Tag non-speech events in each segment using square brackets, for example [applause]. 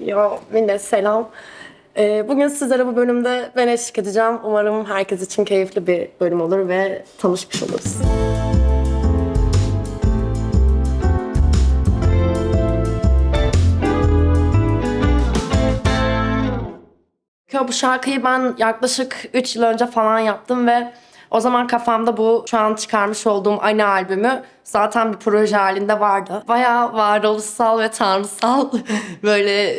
Yo millet selam. Ee, bugün sizlere bu bölümde ben eşlik edeceğim. Umarım herkes için keyifli bir bölüm olur ve tanışmış oluruz. Ya bu şarkıyı ben yaklaşık 3 yıl önce falan yaptım ve o zaman kafamda bu şu an çıkarmış olduğum aynı albümü zaten bir proje halinde vardı. Bayağı varoluşsal ve tanrısal [laughs] böyle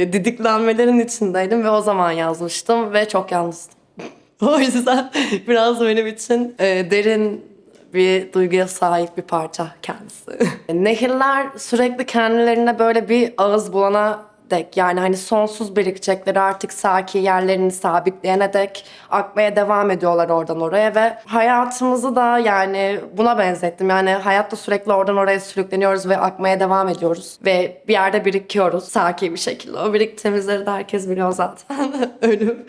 e, didiklenmelerin içindeydim ve o zaman yazmıştım ve çok yalnızdım. [laughs] o yüzden biraz benim için e, derin bir duyguya sahip bir parça kendisi. [laughs] Nehirler sürekli kendilerine böyle bir ağız bulana dek yani hani sonsuz birikecekleri artık saki yerlerini sabitleyene dek akmaya devam ediyorlar oradan oraya ve hayatımızı da yani buna benzettim. Yani hayatta sürekli oradan oraya sürükleniyoruz ve akmaya devam ediyoruz ve bir yerde birikiyoruz saki bir şekilde. O biriktiğimizleri de herkes biliyor zaten. [laughs] Ölüm.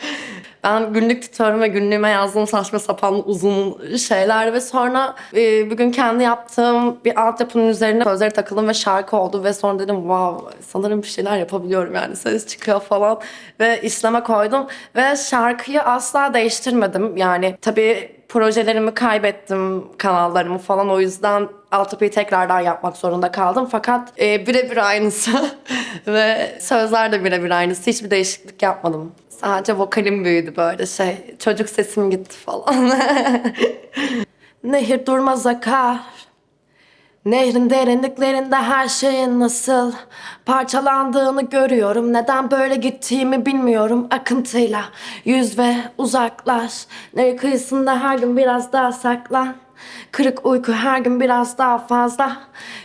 Ben günlük tutuyorum ve günlüğüme yazdığım saçma sapan uzun şeyler ve sonra e, bugün kendi yaptığım bir altyapının üzerine sözleri takıldım ve şarkı oldu ve sonra dedim wow sanırım bir şeyler yapabiliyorum yani ses çıkıyor falan ve işleme koydum ve şarkıyı asla değiştirmedim. Yani tabii projelerimi kaybettim kanallarımı falan o yüzden altyapıyı tekrardan yapmak zorunda kaldım fakat e, birebir aynısı [laughs] ve sözler de birebir aynısı hiçbir değişiklik yapmadım. Sadece vokalim büyüdü böyle şey çocuk sesim gitti falan. [laughs] Nehir durmaz akar Nehrin derinliklerinde her şeyin nasıl parçalandığını görüyorum. Neden böyle gittiğimi bilmiyorum akıntıyla. Yüz ve uzaklaş. Nehir kıyısında her gün biraz daha saklan. Kırık uyku her gün biraz daha fazla.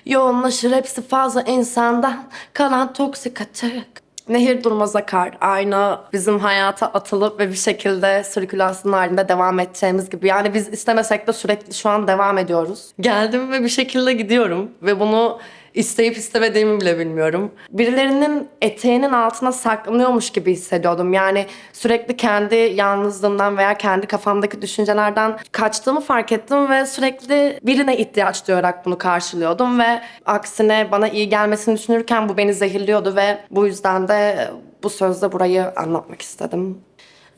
Yoğunlaşır hepsi fazla insandan. Kalan toksik atık. Nehir durmaz akar. Aynı bizim hayata atılıp ve bir şekilde sirkülasyon halinde devam edeceğimiz gibi. Yani biz istemesek de sürekli şu an devam ediyoruz. Geldim ve bir şekilde gidiyorum. Ve bunu isteyip istemediğimi bile bilmiyorum. Birilerinin eteğinin altına saklanıyormuş gibi hissediyordum. Yani sürekli kendi yalnızlığımdan veya kendi kafamdaki düşüncelerden kaçtığımı fark ettim ve sürekli birine ihtiyaç duyarak bunu karşılıyordum ve aksine bana iyi gelmesini düşünürken bu beni zehirliyordu ve bu yüzden de bu sözde burayı anlatmak istedim.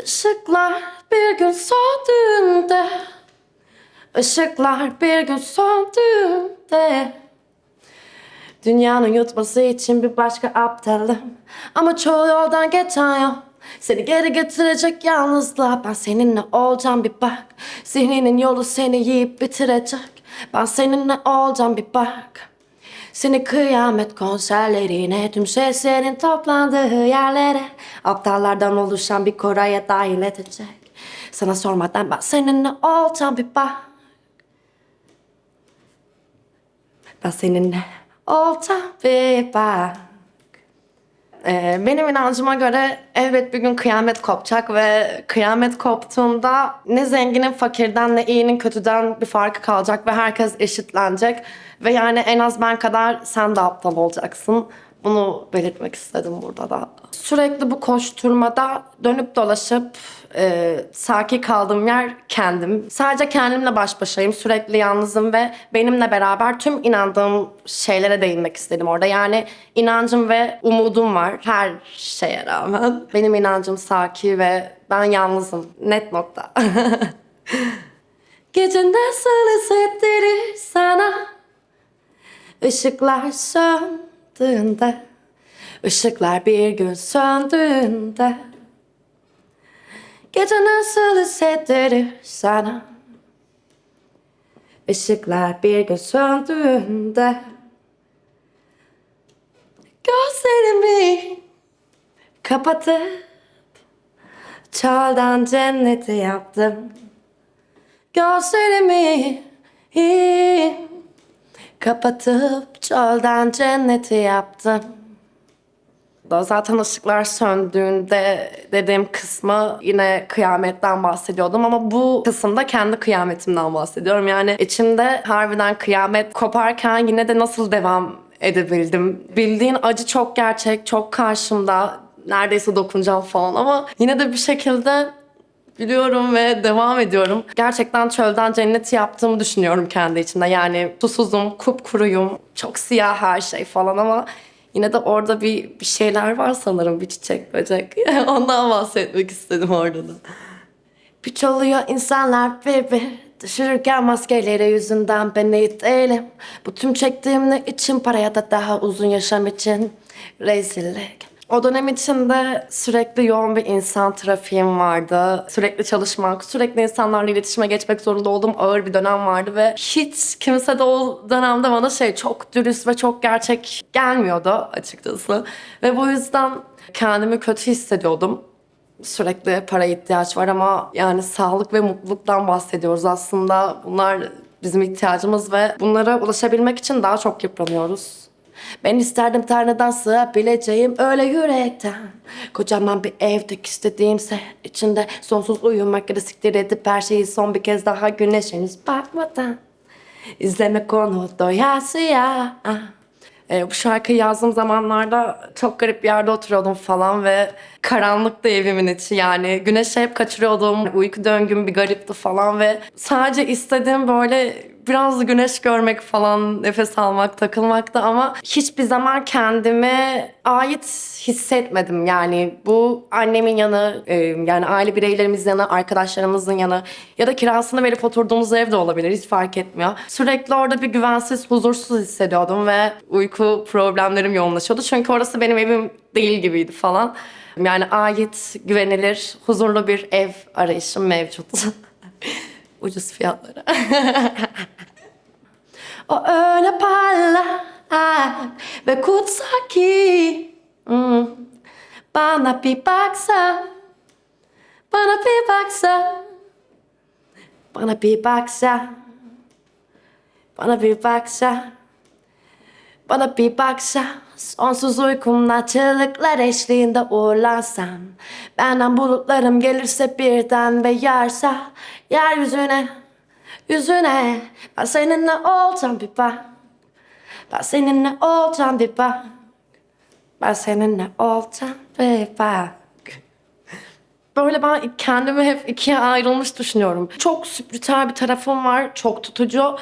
Işıklar bir gün söndüğünde Işıklar bir gün söndüğünde Dünyanın yutması için bir başka aptalım. Ama çoğu yoldan geçen yol. Seni geri getirecek yalnızlığa Ben seninle olacağım bir bak. Zihninin yolu seni yiyip bitirecek. Ben seninle olacağım bir bak. Seni kıyamet konserlerine Tüm seslerin toplandığı yerlere Aptallardan oluşan bir koraya dahil edecek. Sana sormadan ben seninle olacağım bir bak. Ben seninle olacağım bir bak ee, benim inancıma göre elbet bir gün kıyamet kopacak ve kıyamet koptuğunda ne zenginin fakirden ne iyinin kötüden bir farkı kalacak ve herkes eşitlenecek. Ve yani en az ben kadar sen de aptal olacaksın. Bunu belirtmek istedim burada da. Sürekli bu koşturmada dönüp dolaşıp e, sakin kaldığım yer kendim. Sadece kendimle baş başayım. Sürekli yalnızım ve benimle beraber tüm inandığım şeylere değinmek istedim orada. Yani inancım ve umudum var her şeye rağmen. Benim inancım sakin ve ben yalnızım. Net nokta. [laughs] Gece nasıl hissettirir sana Işıklar söndüğünde Işıklar bir gün söndüğünde Gece nasıl hissettirir sana? Işıklar bir gün söndüğünde Gözlerimi kapatıp Çölden cenneti yaptım. Gözlerimi kapatıp çölden cenneti yaptım. Da Zaten ışıklar söndüğünde dediğim kısmı yine kıyametten bahsediyordum ama bu kısımda kendi kıyametimden bahsediyorum. Yani içimde harbiden kıyamet koparken yine de nasıl devam edebildim? Bildiğin acı çok gerçek, çok karşımda. Neredeyse dokunacağım falan ama yine de bir şekilde Biliyorum ve devam ediyorum. Gerçekten çölden cenneti yaptığımı düşünüyorum kendi içimde. Yani susuzum, kupkuruyum, çok siyah her şey falan ama Yine de orada bir, bir şeyler var sanırım bir çiçek böcek. [laughs] Ondan bahsetmek istedim orada da. Bir çalıyor insanlar bir Düşürürken maskeleri yüzünden ben iyi değilim Bu tüm çektiğim ne için paraya da daha uzun yaşam için Rezillik o dönem içinde sürekli yoğun bir insan trafiğim vardı. Sürekli çalışmak, sürekli insanlarla iletişime geçmek zorunda olduğum ağır bir dönem vardı ve hiç kimse de o dönemde bana şey çok dürüst ve çok gerçek gelmiyordu açıkçası. Ve bu yüzden kendimi kötü hissediyordum sürekli para ihtiyaç var ama yani sağlık ve mutluluktan bahsediyoruz aslında. Bunlar bizim ihtiyacımız ve bunlara ulaşabilmek için daha çok yıpranıyoruz. Ben isterdim Tanrı'dan sığabileceğim öyle yürekten. Kocaman bir evdeki istediğim seher içinde sonsuz uyumak ya da siktir edip her şeyi son bir kez daha güneş henüz bakmadan. İzlemek onu doyasıya. E, bu şarkıyı yazdığım zamanlarda çok garip bir yerde oturuyordum falan ve karanlıktı evimin içi yani güneşi hep kaçırıyordum uyku döngüm bir garipti falan ve sadece istediğim böyle biraz güneş görmek falan nefes almak takılmakta ama hiçbir zaman kendime ait hissetmedim. Yani bu annemin yanı e, yani aile bireylerimizin yanı arkadaşlarımızın yanı ya da kirasını verip oturduğumuz ev de olabilir hiç fark etmiyor. Sürekli orada bir güvensiz huzursuz hissediyordum ve uyku problemlerim yoğunlaşıyordu. Çünkü orası benim evim değil gibiydi falan. Yani ait güvenilir huzurlu bir ev arayışım mevcut [laughs] ucuz fiyatlara [laughs] O öyle parlak ve kutsal ki hmm. Bana bir baksa Bana bir baksa Bana bir baksa Bana bir baksa Bana bir baksa Sonsuz uykumla çığlıklar eşliğinde uğurlansam Benden bulutlarım gelirse birden ve yarsa Yeryüzüne Yüzüne Ben seninle olacağım bir bak Ben seninle olacağım bir bak Ben seninle olacağım bir bak Böyle ben kendimi hep ikiye ayrılmış düşünüyorum. Çok spiritüel bir tarafım var, çok tutucu.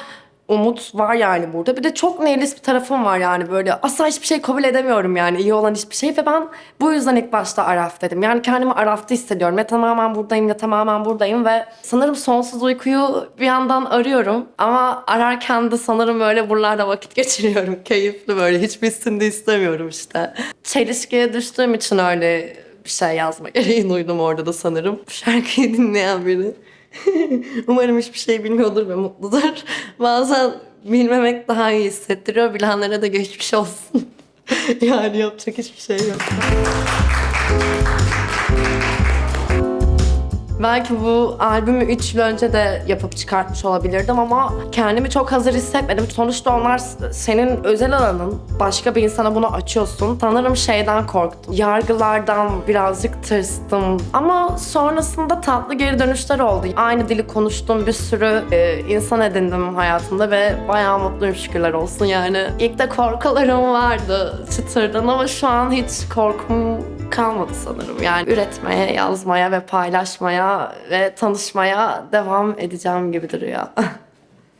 Umut var yani burada. Bir de çok nihilist bir tarafım var yani böyle. Asla hiçbir şey kabul edemiyorum yani iyi olan hiçbir şey. Ve ben bu yüzden ilk başta Araf dedim. Yani kendimi Araf'ta hissediyorum. Ya tamamen buradayım ya tamamen buradayım. Ve sanırım sonsuz uykuyu bir yandan arıyorum. Ama ararken de sanırım böyle buralarda vakit geçiriyorum. [laughs] Keyifli böyle. Hiçbirisini de istemiyorum işte. Çelişkiye düştüğüm için öyle bir şey yazma gereği duydum orada da sanırım. Şarkıyı dinleyen biri. [laughs] Umarım hiçbir şey bilmiyordur ve mutludur. [laughs] Bazen bilmemek daha iyi hissettiriyor. Bilenlere de geçmiş olsun. [laughs] yani yapacak hiçbir şey yok. Belki bu albümü 3 yıl önce de yapıp çıkartmış olabilirdim ama kendimi çok hazır hissetmedim. Sonuçta onlar senin özel alanın. Başka bir insana bunu açıyorsun. Sanırım şeyden korktum. Yargılardan birazcık tırstım. Ama sonrasında tatlı geri dönüşler oldu. Aynı dili konuştuğum bir sürü e, insan edindim hayatımda ve bayağı mutluyum şükürler olsun yani. İlk de korkularım vardı çıtırdan ama şu an hiç korkum kalmadı sanırım. Yani üretmeye, yazmaya ve paylaşmaya ve tanışmaya devam edeceğim gibi duruyor. [laughs]